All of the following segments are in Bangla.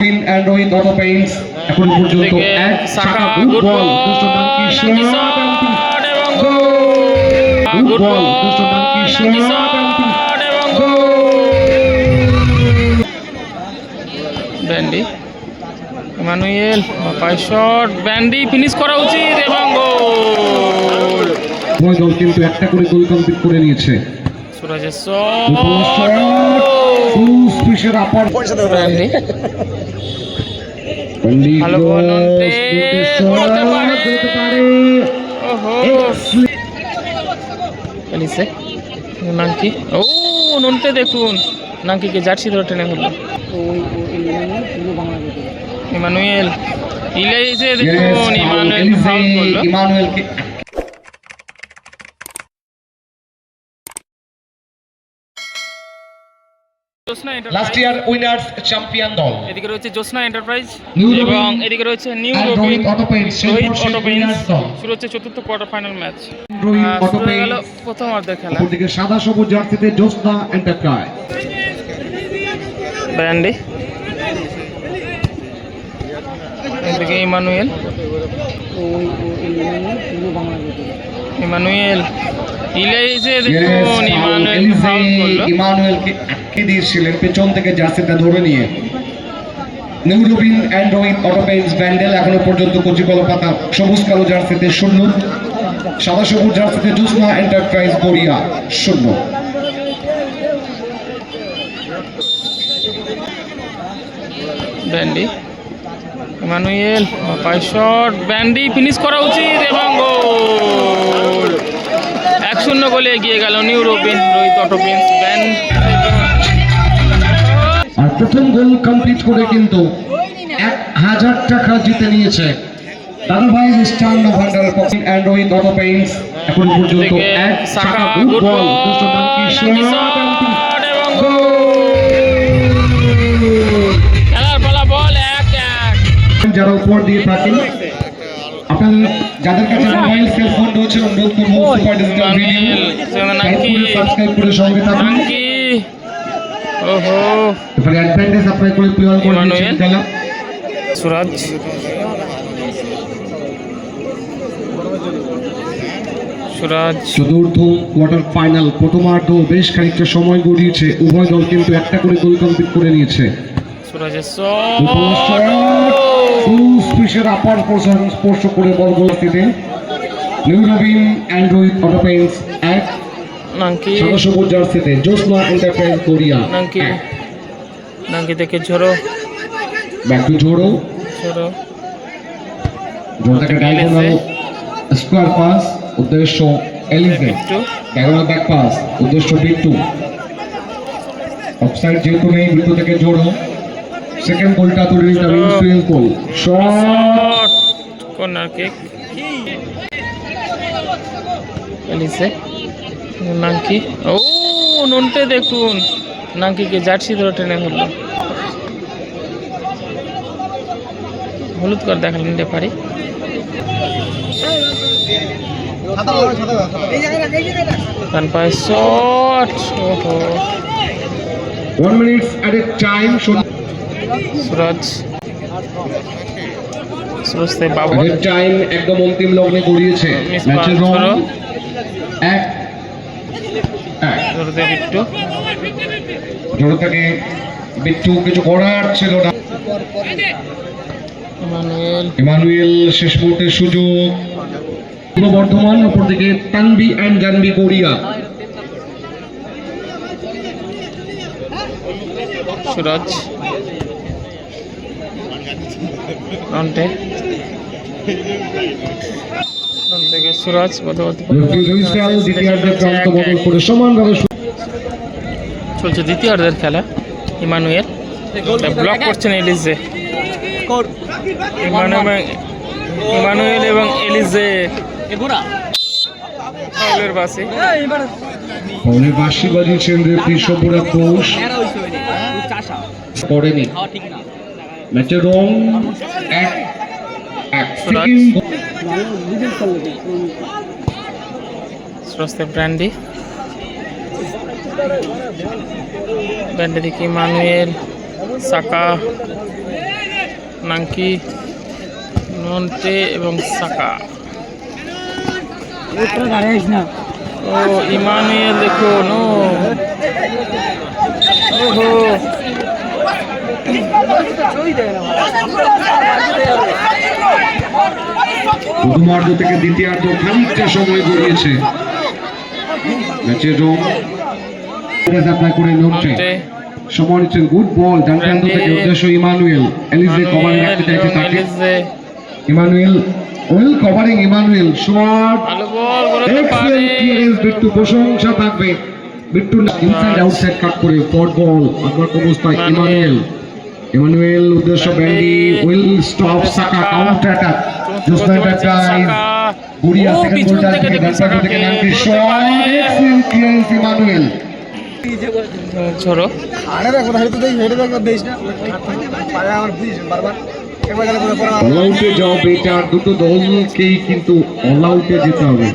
and Rohit Auto Paints এখন পর্যন্ত এক সাকা সাকা গুড গুড বল। বল দুষ্ট মানকি নাকি শট এবং গুড গুড বল। বল দুষ্ট মানকি নাকি শট এবং ব্যান্ডি। ইমানুয়েল বাপাই শট। ব্যান্ডি ফিনিশ করা উচিত এবং গোল। দল কিন্তু একটা করে গোল কমপ্লিট করে নিয়েছে। ব্যান্ডি পন্ডিত ভালো এলিসে। নাঙ্কি ও নুনতে দেখুন। নাঙ্কিকে জার্সি ধরে টেনে হলো ইমানুয়েল। ইলাইসে দেখুন. ইমানুয়েল ফাউল করল ইমানুয়েলকে জোসনা লাস্ট ইয়ার উইনার্স চ্যাম্পিয়ন দল। এদিকে রয়েছে জোসনা এন্টারপ্রাইজ এবং এদিকে রয়েছে নিউ রোহিত অটো পেইন্টস শুরু হচ্ছে চতুর্থ কোয়ার্টার ফাইনাল ম্যাচ প্রথম অর্ধের খেলা। অপরদিকে সাদা সবুজ জার্সিতে জ্যোৎস্না এন্টারপ্রাইজ ব্র্যান্ডি এদিকে ইমানুয়েল। ইমানুয়েল। ইলাইসে দেখুন ইমানুয়েল ফাউল করল। ইমানুয়েলকে আটকে দিয়েছিলেন পেছন থেকে জার্সিটা ধরে নিয়ে। New Rubin and Rohit auto paints Bandel এখনও পর্যন্ত কচি কলপাতা সবুজ কালো জার্সিতে শূন্য। সাদা সবুজ জার্সিতে এন্টারপ্রাইজ গড়িয়া শূন্য। Bandy. Emmanuel shot. Bandy finish করা উচিত এবং গোল শূন্য গোলে এগিয়ে গেল নিউ রবিন রোহিত ব্যান্ড। আর প্রথম গোল কমপ্লিট করে কিন্তু এক হাজার টাকা জিতে নিয়েছে দাদা ভাই ভান্ডারের পক্ষে অ্যান্ড রোহিত অটো পেইন্টস এখন পর্যন্ত এক সাকা গুড বল। যারা উপর দিয়ে থাকেন যাদের কাছে মোবাইল সেল ফোন রয়েছে অনুরোধ করব সুপার ডিজিটাল ভিডিও সাবস্ক্রাইব করে সঙ্গে থাকুন। ওহো। এবারে অ্যাডভান্টেজ অ্যাপ্লাই করে করে ইমানুয়েল। খেলা। সুরাজ। সুরাজ। চতুর্থ কোয়ার্টার ফাইনাল প্রথমার্ধ বেশ খানিকটা সময় গড়িয়েছে। উভয় দল কিন্তু একটা করে গোল কমপ্লিট করে নিয়েছে। সুরাজের শট আপার পোর্শন স্পর্শ করে ball গোলটিতে new Robin and Rohit auto paints এক। নাঙ্কি। সাদা সবুজ জার্সিতে জ্যোৎস্না এন্টারপ্রাইজ কোরিয়া নাঙ্কি। নাঙ্কি থেকে ঝোড়ো। ব্যাক টু ঝোড়ো। জোড়াটাকে ডায়াগোনাল স্কোয়ার পাস উদ্দেশ্য একটু ডায়াগোনাল ব্যাক পাস উদ্দেশ্য বিট্টু অফসাইড যেহেতু নেই বিট্টু থেকে সেকেন্ড গোলটা তুলে নিতে হবে insurance goal shot corner kick এলিসে নাঙ্কি ও নুনতে দেখুন। নাঙ্কিকে জার্সি ধরে টেনে হলো হলুদ করে দেখালেন রেফারি। ডান পায়ে। শট! ওহো one minutes at a time Suraj. Suraj থেকে বাবু। টাইম একদম অন্তিম লগ্নে গড়িয়েছে ম্যাচের রং। এক জোরতে বিট্টু। জোড়ো থেকে বিট্টু কিছু করার ছিল না। ইমানুয়েল। ইমানুয়েল শেষ মুহূর্তে সুযোগ। পূর্ব বর্ধমান অপর দিকে তানবি অ্যান্ড জানবি গড়িয়া। সুরজ নন্টে নন থেকে সুরজ বদবতী রেফারি লুইসাল দ্বিতীয়ার্ধের প্রান্ত বদল করে সমানভাবে শু- চলছে দ্বিতীয় অর্ধের খেলা ইমানুয়েল। ব্লক করছেন এলিজে। ইমানুয়েল ইমানুয়েল এবং এলিজে। ফাউলের বাসে। ফলে বাঁশি বাজিয়েছেন রেফারি সব্যরাজ ঘোষ করেনি ম্যাচের রং এক এক। সেকেন্ড স্রস্তে ব্র্যান্ডি ব্র্যান্ডি দেখি ইমানুয়েল সাকা নাঙ্কি নন্টে এবং সাকা ও ইমানুয়েল দেখুন ও ওহো প্রথমার্ধ থেকে দ্বিতীয়ার্ধ খানিকটা সময় গড়িয়েছে। ম্যাচের রং অ্যাপ্লাই করে নোটে। সময় নিচ্ছেন গুড বল ডান প্রান্ত থেকে উদ্দেশ্য ইমানুয়েল। এলিজে কভারে রাখতে চাইছে তাকে। Emmanuel well covering Emmanuel shot. Excellent clearance প্রশংসা থাকবে। বিট্টু ইনসাইড আউটসাইড কাট করে ফট বল ইমানুয়েল ইমানুয়েল উদ্দেশ্য ব্যান্ডি will stop Saka counter attack জোসনা গাইস বুড়িয়া সেকেন্ড গোলটা থেকে থেকে থেকে সাকাকে শট এক্সেলেন্ট ক্লিয়ারেন্স ইমানুয়েল ছোড়ো আরে দেখো হেঁটে দেই হেঁটে দেখো দেইস না। পায়ে আমার বুঝিস বারবার। একবার গেলে পরে পরে অল আউটে যাও বেটার দুটো দলকেই কিন্তু অল আউটে যেতে হবে।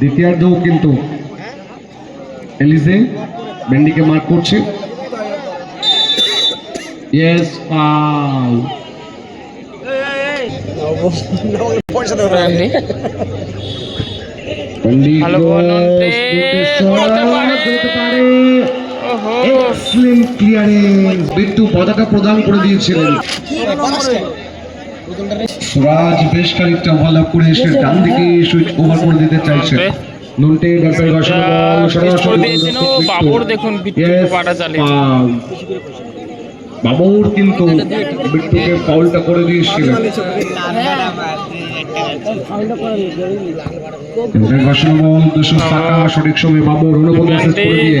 দ্বিতীয়ার্ধও কিন্তু এলিজে বেন্ডিকে মার্ক করছে। ইয়েস ফাউল পয়সা দেবো ব্র্যান্ডি বেন্ডি ভালো বল করতে পারে। পারে এক্সেলেন্ট ক্লিয়ারেন্স বিট্টু পতাকা প্রদান করে দিয়েছিলেন। সুরাজ বেশ খানিকটা ওভারল্যাপ করে এসে ডান দিকে সুইচ ওভার করে দিতে চাইছে। নুনটে ও বাবর দেখুন পাটা চালিয়েছে বাবুর কিন্তু বিট্টুকে ফাউলটা করে দিয়েছিলেন বল দুশো টাকা সঠিক সময় বাবর অনুপদ করে দিয়ে।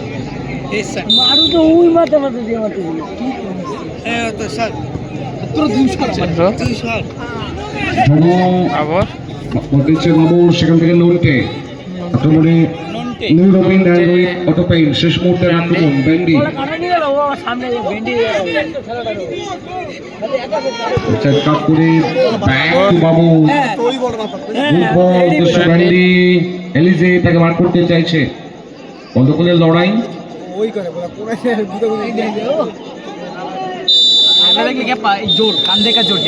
হ্যাঁ তো স্যার আবার? বাবুর সেখান থেকে নন্টে আক্রমণে নিউ রবিন অ্যান্ড্রয়েড অটো পেইন শেষ মুহূর্তের আক্রমণ ব্যান্ডি। কাটা নিয়ে গেল? ও আমার সামনে ভেন্ডি সেট কাট করে বাবু তো ওই বল মাথা গুড বল উদ্দেশ্য ব্যান্ডি এলিজে তাকে মার করতে চাইছে। লড়াই। ওই করে বলা কোন জোর কান্দে কা জোর।